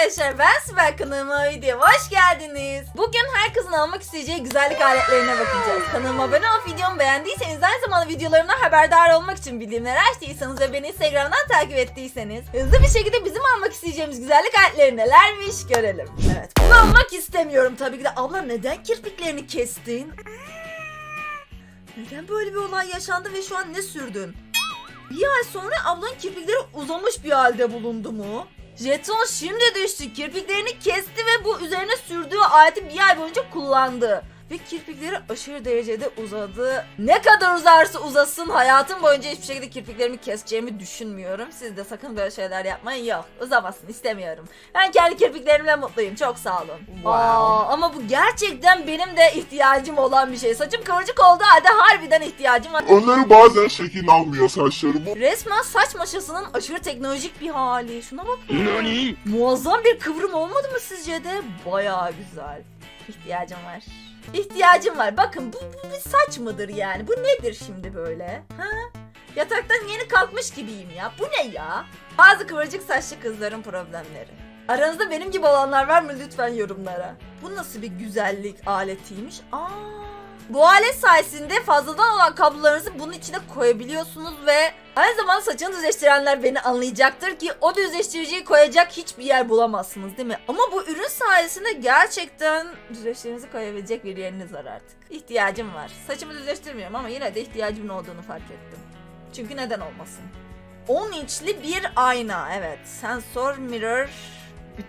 arkadaşlar ben Sibel kanalıma videoma hoş geldiniz. Bugün her kızın almak isteyeceği güzellik aletlerine bakacağız. Kanalıma abone olup videomu beğendiyseniz aynı zamanda videolarımdan haberdar olmak için bildirimleri açtıysanız ve beni Instagram'dan takip ettiyseniz hızlı bir şekilde bizim almak isteyeceğimiz güzellik aletleri nelermiş görelim. Evet bunu almak istemiyorum tabii ki de. Abla neden kirpiklerini kestin? Neden böyle bir olay yaşandı ve şu an ne sürdün? Bir ay sonra ablanın kirpikleri uzamış bir halde bulundu mu? Jeton şimdi düştü. Kirpiklerini kesti ve bu üzerine sürdüğü aleti bir ay boyunca kullandı. Ve kirpikleri aşırı derecede uzadı. Ne kadar uzarsa uzasın hayatım boyunca hiçbir şekilde kirpiklerimi keseceğimi düşünmüyorum. Siz de sakın böyle şeyler yapmayın. Yok uzamasın istemiyorum. Ben kendi kirpiklerimle mutluyum. Çok sağ olun. Aa, ama bu gerçekten benim de ihtiyacım olan bir şey. Saçım kıvırcık olduğu halde harbiden ihtiyacım var. Onları bazen şekil almıyor saçlarım. Resmen saç maşasının aşırı teknolojik bir hali. Şuna bak. Muazzam bir kıvrım olmadı mı sizce de? Bayağı güzel. İhtiyacım var. İhtiyacım var. Bakın bu, bu bir saç mıdır yani? Bu nedir şimdi böyle? Ha? Yataktan yeni kalkmış gibiyim ya. Bu ne ya? Bazı kıvırcık saçlı kızların problemleri. Aranızda benim gibi olanlar var mı lütfen yorumlara. Bu nasıl bir güzellik aletiymiş? Aa, bu alet sayesinde fazladan olan kablolarınızı bunun içine koyabiliyorsunuz ve aynı zamanda saçını düzleştirenler beni anlayacaktır ki o düzleştiriciyi koyacak hiçbir yer bulamazsınız değil mi? Ama bu ürün sayesinde gerçekten düzleştirinizi koyabilecek bir yeriniz var artık. İhtiyacım var. Saçımı düzleştirmiyorum ama yine de ihtiyacımın olduğunu fark ettim. Çünkü neden olmasın? 10 inçli bir ayna evet. Sensor mirror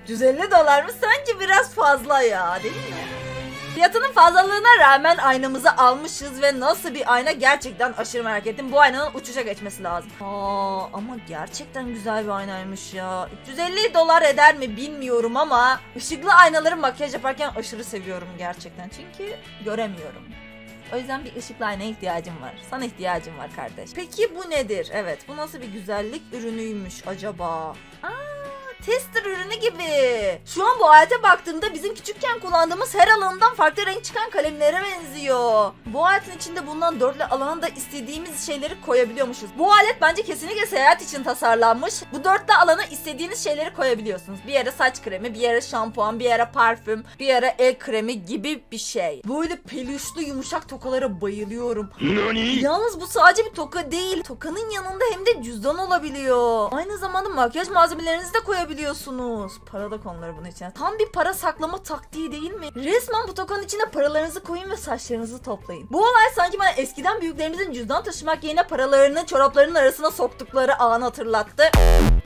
350 dolar mı? Sanki biraz fazla ya değil mi? Fiyatının fazlalığına rağmen aynamızı almışız ve nasıl bir ayna gerçekten aşırı merak ettim. Bu aynanın uçuşa geçmesi lazım. Aa, ama gerçekten güzel bir aynaymış ya. 350 dolar eder mi bilmiyorum ama ışıklı aynaları makyaj yaparken aşırı seviyorum gerçekten. Çünkü göremiyorum. O yüzden bir ışıklı aynaya ihtiyacım var. Sana ihtiyacım var kardeş. Peki bu nedir? Evet bu nasıl bir güzellik ürünüymüş acaba? Aa, tester ürünü gibi. Şu an bu alete baktığımda bizim küçükken kullandığımız her alanından farklı renk çıkan kalemlere benziyor. Bu aletin içinde bulunan dörtlü alana da istediğimiz şeyleri koyabiliyormuşuz. Bu alet bence kesinlikle seyahat için tasarlanmış. Bu dörtlü alana istediğiniz şeyleri koyabiliyorsunuz. Bir yere saç kremi, bir yere şampuan, bir yere parfüm, bir yere el kremi gibi bir şey. Böyle peluşlu yumuşak tokalara bayılıyorum. Yalnız bu sadece bir toka değil. Tokanın yanında hem de cüzdan olabiliyor. Aynı zamanda makyaj malzemelerinizi de koyabiliyorsunuz. Para da konulur bunun içine. Tam bir para saklama taktiği değil mi? Resmen bu tokanın içine paralarınızı koyun ve saçlarınızı toplayın. Bu olay sanki bana eskiden büyüklerimizin cüzdan taşımak yerine paralarını çoraplarının arasına soktukları anı hatırlattı.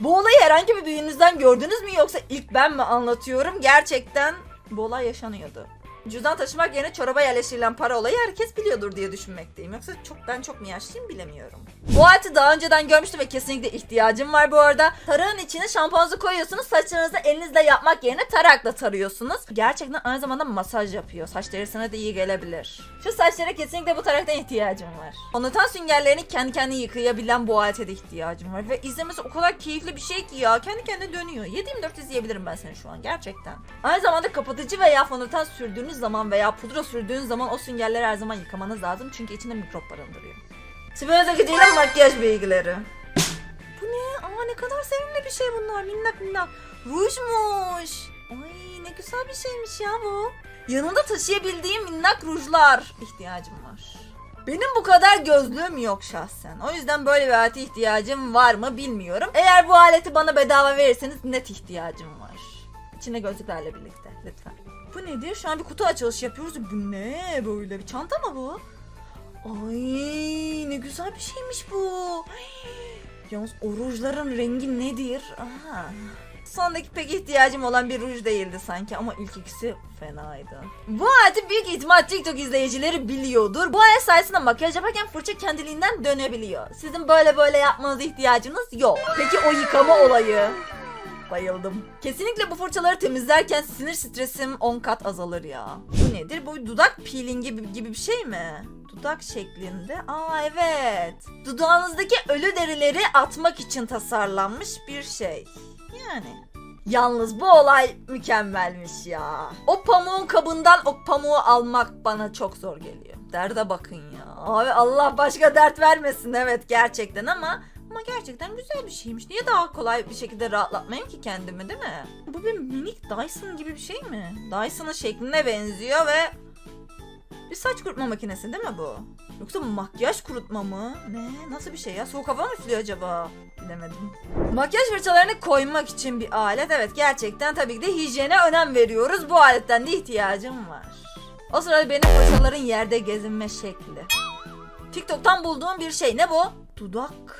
Bu olayı herhangi bir büyüğünüzden gördünüz mü yoksa ilk ben mi anlatıyorum? Gerçekten bu olay yaşanıyordu. Cüzdan taşımak yerine çoraba yerleştirilen para olayı herkes biliyordur diye düşünmekteyim. Yoksa çok ben çok mu yaşlıyım bilemiyorum. Bu aleti daha önceden görmüştüm ve kesinlikle ihtiyacım var bu arada. Tarağın içine şampuanınızı koyuyorsunuz. Saçlarınızı elinizle yapmak yerine tarakla tarıyorsunuz. Gerçekten aynı zamanda masaj yapıyor. Saç derisine de iyi gelebilir. Şu saçlara kesinlikle bu taraktan ihtiyacım var. Fondöten süngerlerini kendi kendine yıkayabilen bu alete de ihtiyacım var. Ve izlemesi o kadar keyifli bir şey ki ya. Kendi kendine dönüyor. 7-24 izleyebilirim ben seni şu an gerçekten. Aynı zamanda kapatıcı veya fondöten sürdüğünüz zaman veya pudra sürdüğünüz zaman o süngerleri her zaman yıkamanız lazım. Çünkü içinde mikrop barındırıyor. Sibel Zakıcı'yla makyaj bilgileri. Bu ne? Aa ne kadar sevimli bir şey bunlar. Minnak minnak. Rujmuş. Ay ne güzel bir şeymiş ya bu. Yanında taşıyabildiğim minnak rujlar ihtiyacım var. Benim bu kadar gözlüğüm yok şahsen. O yüzden böyle bir alete ihtiyacım var mı bilmiyorum. Eğer bu aleti bana bedava verirseniz net ihtiyacım var. İçine gözlüklerle birlikte lütfen. Bu nedir? Şu an bir kutu açılışı yapıyoruz. Bu ne böyle? Bir çanta mı bu? Ay ne güzel bir şeymiş bu. Ay, Yalnız o rujların rengi nedir? Aha. Sondaki pek ihtiyacım olan bir ruj değildi sanki ama ilk ikisi fenaydı. Bu aleti büyük ihtimal TikTok izleyicileri biliyordur. Bu alet sayesinde makyaj yaparken fırça kendiliğinden dönebiliyor. Sizin böyle böyle yapmanıza ihtiyacınız yok. Peki o yıkama olayı? Bayıldım. Kesinlikle bu fırçaları temizlerken sinir stresim 10 kat azalır ya. Bu nedir? Bu dudak peelingi gibi, bir şey mi? Dudak şeklinde. Aa evet. Dudağınızdaki ölü derileri atmak için tasarlanmış bir şey. Yani. Yalnız bu olay mükemmelmiş ya. O pamuğun kabından o pamuğu almak bana çok zor geliyor. Derde bakın ya. Abi Allah başka dert vermesin evet gerçekten ama Ama gerçekten güzel bir şeymiş. Niye daha kolay bir şekilde rahatlatmayayım ki kendimi değil mi? Bu bir minik Dyson gibi bir şey mi? Dyson'ın şekline benziyor ve bir saç kurutma makinesi değil mi bu? Yoksa makyaj kurutma mı? Ne? Nasıl bir şey ya? Soğuk hava mı üflüyor acaba? Bilemedim. Makyaj fırçalarını koymak için bir alet. Evet gerçekten tabii ki de hijyene önem veriyoruz. Bu aletten de ihtiyacım var. O sırada benim fırçaların yerde gezinme şekli. TikTok'tan bulduğum bir şey. Ne bu? Dudak.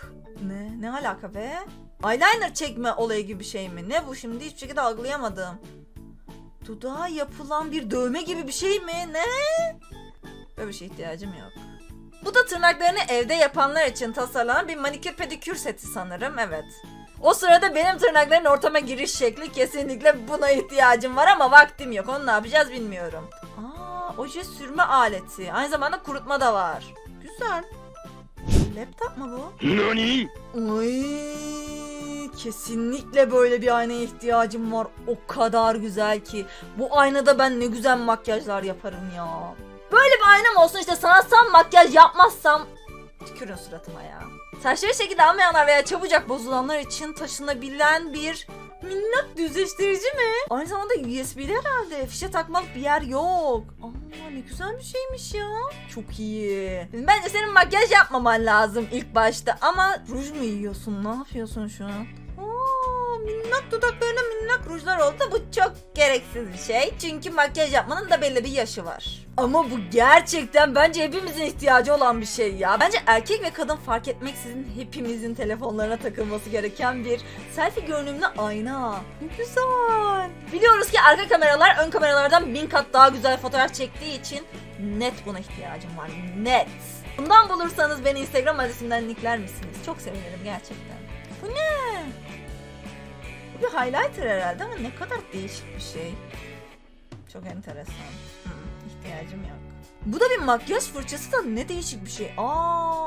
Ne? Alaka be? Eyeliner çekme olayı gibi bir şey mi? Ne bu şimdi? Hiçbir şekilde algılayamadım. Dudağa yapılan bir dövme gibi bir şey mi? Ne? Böyle bir şeye ihtiyacım yok. Bu da tırnaklarını evde yapanlar için tasarlanan bir manikür pedikür seti sanırım. Evet. O sırada benim tırnakların ortama giriş şekli kesinlikle buna ihtiyacım var ama vaktim yok. Onu ne yapacağız bilmiyorum. Aa, oje sürme aleti. Aynı zamanda kurutma da var. Güzel. Laptop mu bu? Nani? Ay, kesinlikle böyle bir aynaya ihtiyacım var. O kadar güzel ki. Bu aynada ben ne güzel makyajlar yaparım ya. Böyle bir aynam olsun işte sanatsal makyaj yapmazsam tükürün suratıma ya. Saçları şekilde almayanlar veya çabucak bozulanlar için taşınabilen bir minnak düzleştirici mi? Aynı zamanda USB'li herhalde. Fişe takmalık bir yer yok. Aa ne güzel bir şeymiş ya. Çok iyi. Bence senin makyaj yapmaman lazım ilk başta ama ruj mu yiyorsun? Ne yapıyorsun şu an? Aa, minnak dudaklarına minnak rujlar oldu bu çok gereksiz bir şey. Çünkü makyaj yapmanın da belli bir yaşı var. Ama bu gerçekten bence hepimizin ihtiyacı olan bir şey ya. Bence erkek ve kadın fark etmeksizin hepimizin telefonlarına takılması gereken bir selfie görünümlü ayna. Güzel. Biliyoruz ki arka kameralar ön kameralardan bin kat daha güzel fotoğraf çektiği için net buna ihtiyacım var. Net. Bundan bulursanız beni Instagram adresimden nickler misiniz? Çok sevinirim gerçekten. Bu ne? Bir highlighter herhalde ama ne kadar değişik bir şey. Çok enteresan. Hı, ihtiyacım yok. Bu da bir makyaj fırçası da ne değişik bir şey. Aa.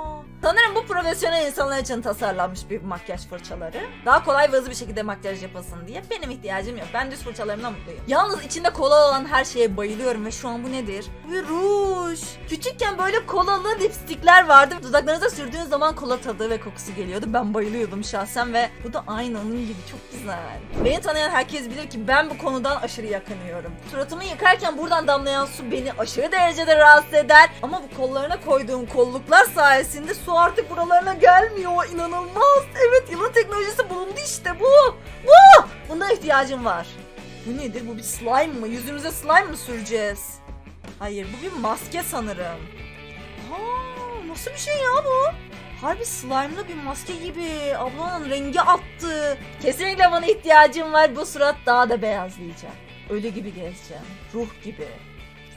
Sanırım bu profesyonel insanlar için tasarlanmış bir makyaj fırçaları. Daha kolay ve hızlı bir şekilde makyaj yapasın diye. Benim ihtiyacım yok. Ben düz fırçalarımla mutluyum. Yalnız içinde kola olan her şeye bayılıyorum ve şu an bu nedir? Bir ruj. Küçükken böyle kolalı lipstikler vardı. Dudaklarınıza sürdüğün zaman kola tadı ve kokusu geliyordu. Ben bayılıyordum şahsen ve bu da aynı onun gibi çok güzel. Beni tanıyan herkes bilir ki ben bu konudan aşırı yakınıyorum. Suratımı yıkarken buradan damlayan su beni aşırı derecede rahatsız eder. Ama bu kollarına koyduğum kolluklar sayesinde su artık buralarına gelmiyor. İnanılmaz. Evet yılın teknolojisi bulundu işte bu. Bu. Buna ihtiyacım var. Bu nedir? Bu bir slime mı? Yüzümüze slime mı süreceğiz? Hayır bu bir maske sanırım. Aa, nasıl bir şey ya bu? Harbi slime'lı bir maske gibi. Ablanın rengi attı. Kesinlikle bana ihtiyacım var. Bu surat daha da beyazlayacak. Ölü gibi gezeceğim. Ruh gibi.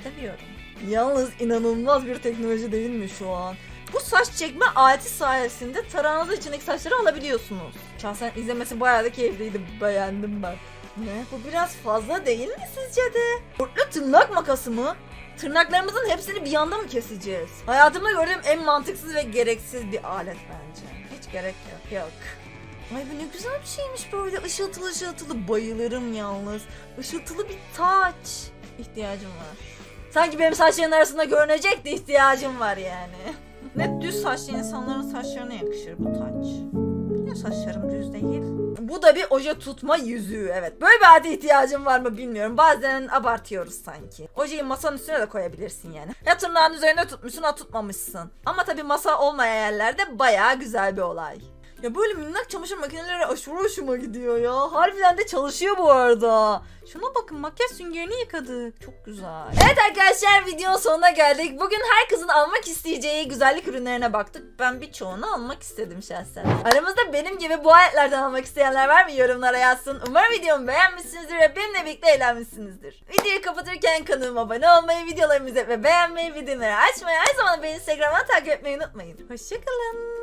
Seviyorum. Yalnız inanılmaz bir teknoloji değil mi şu an? Bu saç çekme aleti sayesinde tarağınızın içindeki saçları alabiliyorsunuz. Şahsen izlemesi bayağı da keyifliydi. Beğendim ben. Ne? Bu biraz fazla değil mi sizce de? Kurtlu tırnak makası mı? Tırnaklarımızın hepsini bir anda mı keseceğiz? Hayatımda gördüğüm en mantıksız ve gereksiz bir alet bence. Hiç gerek yok. Yok. Ay bu ne güzel bir şeymiş böyle ışıltılı ışıltılı bayılırım yalnız. Işıltılı bir taç. İhtiyacım var. Sanki benim saçların arasında görünecek de ihtiyacım var yani. Ne düz saçlı insanların saçlarına yakışır bu taç. Niye saçlarım düz değil? Bu da bir oje tutma yüzüğü evet. Böyle bir alete ihtiyacım var mı bilmiyorum. Bazen abartıyoruz sanki. Ojeyi masanın üstüne de koyabilirsin yani. Ya tırnağın üzerine tutmuşsun ha tutmamışsın. Ama tabii masa olmayan yerlerde bayağı güzel bir olay. Ya böyle minnak çamaşır makineleri aşırı hoşuma gidiyor ya. Harbiden de çalışıyor bu arada. Şuna bakın makyaj süngerini yıkadık. Çok güzel. Evet arkadaşlar videonun sonuna geldik. Bugün her kızın almak isteyeceği güzellik ürünlerine baktık. Ben birçoğunu almak istedim şahsen. Aramızda benim gibi bu aletlerden almak isteyenler var mı? Yorumlara yazsın. Umarım videomu beğenmişsinizdir ve benimle birlikte eğlenmişsinizdir. Videoyu kapatırken kanalıma abone olmayı, videolarımı izlemeyi ve beğenmeyi, videoları açmayı, aynı zamanda beni Instagram'dan takip etmeyi unutmayın. Hoşçakalın.